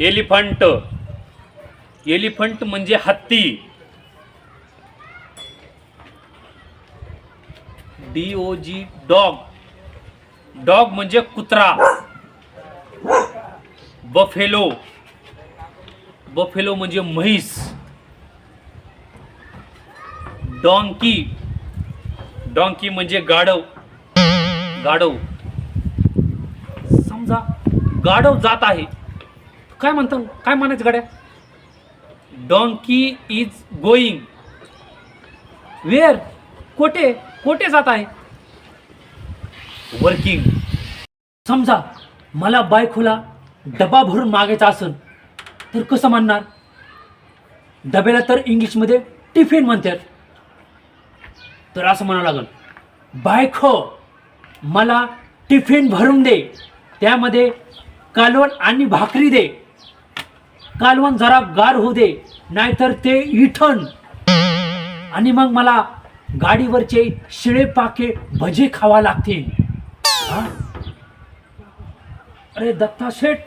Elephant. Elephant म्हणजे हत्ती. D O G dog dog म्हणजे कुत्रा. बफेलो बफेलो म्हणजे म्हैस. डॉंकी डॉंकी म्हणजे गाढव. गाढव. समजा गाढव जात आहे. काय म्हणतात काय म्हणायचं गाड्या? डॉंकी इज गोईंग वेअर कोठे? कोठे जात आहे? वर्किंग समजा मला बायकोला डबा भरून मागायचा असेल तर कसं म्हणणार डब्याला तर इंग्लिशमध्ये टिफिन म्हणतात. तर असं म्हणावं लागेल बायको मला टिफिन भरून दे. त्यामध्ये कालवण आणि भाकरी दे. कालवण जरा गार होऊ दे नाहीतर ते इठण आणि मग मला गाडीवरचे शिळे पाके भजे खावा लागतील. अरे दत्ता शेठ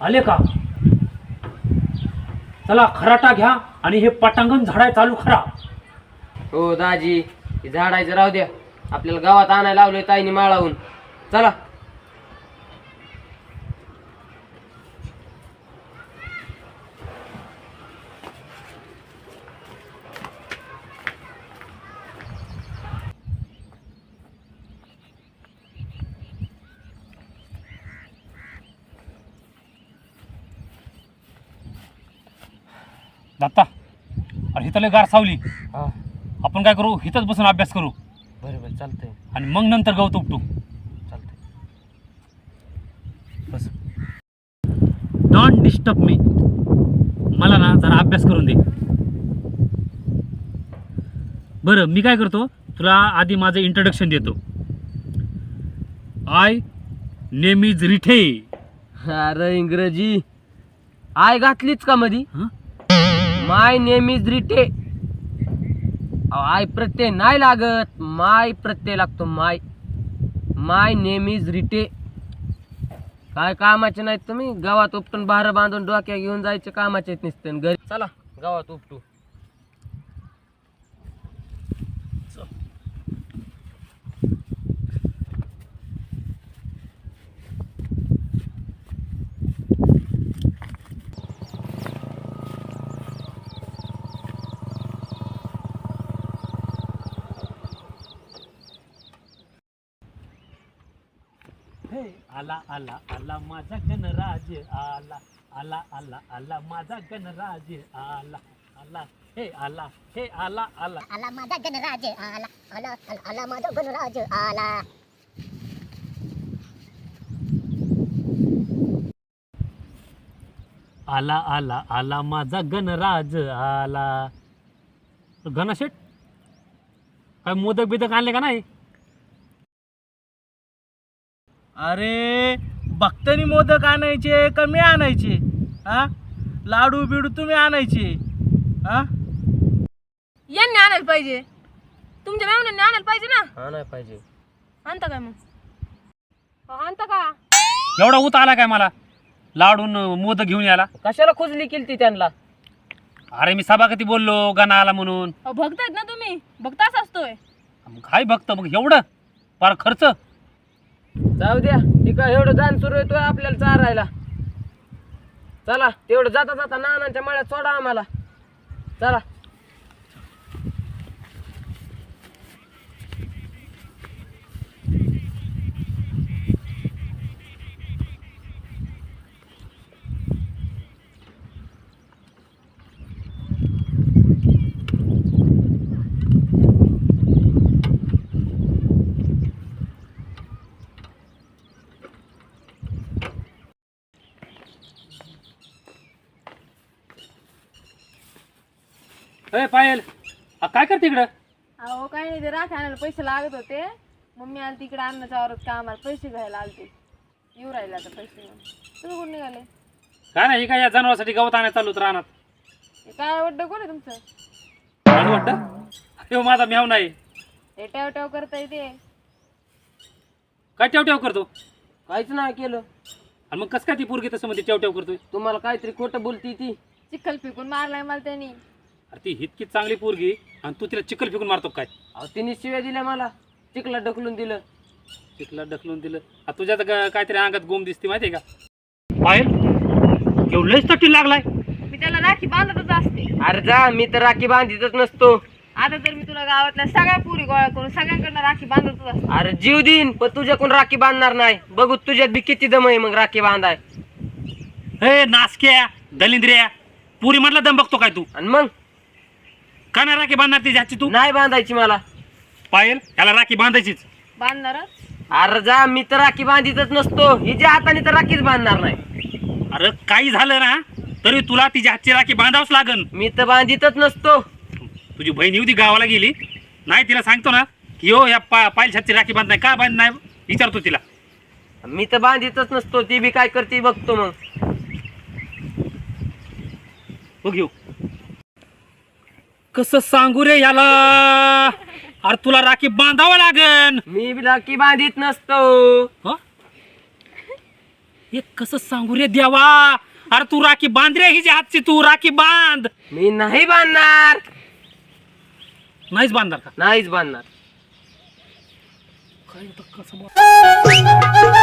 आले का? चला खराटा घ्या आणि हे पटांगण झाडाय चालू खरा हो दाजी हे झाडायचं राहू द्या. आपल्याला गावात आणायला लावलंय ताईने माळावून चला. दत्ता अरे हिथले गार सावली. हा. आपण काय करू? हिथंच बसून अभ्यास करू. बरं बरं चालतंय. आणि मग नंतर गवत उपटू. चालतंय. बस. डोंट डिस्टर्ब मी मला ना जरा अभ्यास करून दे. बरं मी काय करतो? तुला आधी माझं इंट्रोडक्शन देतो. आय नेम इज रिठे अरे इंग्रजी. आय घातलीच का मधी? हं? माय नेम इज रिटे आय प्रत्यय नाही लागत. माय प्रत्यय लागतो माय. माय नेम इज रिटे काय कामाचे नाहीत तुम्ही? गावात उपटून बाहेर बांधून डोक्या घेऊन जायचे कामाचे नसते घरी. चला गावात उपटू हे आला आला आला माझा गणराज आला आला आला आला माझा गणराज आला आला हे आला हे आला आला. आला माझा गणराज आला आला आला आला माझा गणराज आला. आला आला आला माझा गणराज आला. घनशेट काय मोदक बिदक आणले का नाही? अरे भक्तानी मोदक आणायचे का मी आणायचे हा? लाडू बिडू तुम्ही आणायचे हा? यांनी आणायला पाहिजे. तुमच्या मेवण्यांनी आणायला पाहिजे ना? हा नाही पाहिजे. आणता काय मग? अहो, आणता का? एवढा उत आला काय मला? लाडून मोदक घेऊन याला कशाला खुजली केली ती त्यांना? अरे मी सभागती बोललो गाणं आला म्हणून. अहो, भक्त आहेत ना तुम्ही. भक्ताच असतोय मग काय बघतं मग एवढं? फार खर्च? जाऊ द्या ठीक एवढं जाण सुरू येतोय आपल्याला चारायला. चला तेवढं जाता जाता नानांच्या मळ्यात सोडा आम्हाला. चला. ए पायल आ, काय करते इकडं? अहो काय नाही ते राख आणायला पैसे लागत होते. मम्मी आली तिकडे अन्नाच्या आवरत कामाला पैसे घ्यायला आलते. येऊ राहिले आता पैसे घेऊन. तुम्ही कुठे निघाले? काय नाही हे काय या जनावरांसाठी गवत आणायला चालू होतं रानात. हे काय आवडतं कोण आहे तुमचं? आणि वाटतं हे माझा म्याव नाही. हे टॅव टॅव करता येते. काय ठेव करतो? काहीच नाही केलं. आणि मग कसं काय ती पोरगी तसं मध्ये टेव टेव करतोय? तुम्हाला काहीतरी खोटं बोलती ती. चिखल फेकून मारलाय मला त्यांनी. अरे ती इतकी चांगली पोरगी आणि तू तिला चिकल फेकून मारतो काय? अहो तिने शिव्या दिल्या मला. चिकला ढकलून दिलं. चिकला ढकलून दिलं. आता तुझ्या तर का- काहीतरी अंगात गोम दिसते माहितीये का? पायल एवढं लयच तटी लागलाय. मी त्याला राखी बांधतच असते. अरे जा मी तर राखी बांधितच नसतो. आता तर मी तुला गावातल्या सगळ्या पुरी गोळा करून सगळ्यांकडनं राखी बांधतच असते. अरे जीव देईन पण तुझ्याकडून राखी बांधणार नाही. बघू तुझ्यात बी किती दम आहे मग राखी बांधाय. हे नासक्या दलिंद्र्या पुरी मधला दम बघतो काय तू? आणि मग? का नाही राखी बांधणार ती ह्याची तू? नाही बांधायची मला. पायल ह्याला राखी बांधायचीच. बांधणारच? अरे जा मी तर राखी बांधितच नसतो. हिच्या हाताने तर राखीच बांधणार नाही. अरे काही झालं ना तरी तुला तिच्या हातची राखी बांधावच लागन. मी तर बांधितच नसतो. तुझी बहीण येऊ ती गावाला गेली. नाही तिला सांगतो ना की हो या पा पायल छातची राखी बांध नाही का बांध नाही? विचारतो तिला. मी तर बांधितच नसतो. ती बी काय करते बघतो मग. हो घेऊ कसं सांगू रे याला? अरे तुला राखी बांधावं लागन. मी बी राखी बांधित नसतो. हं? हे कसं सांगू रे देवा? अरे तू राखी बांध रे हिच्या हातची तू राखी बांध. मी नाही बांधणार. नाहीच बांधणार का? नाहीच बांधणार. काय होतं कसं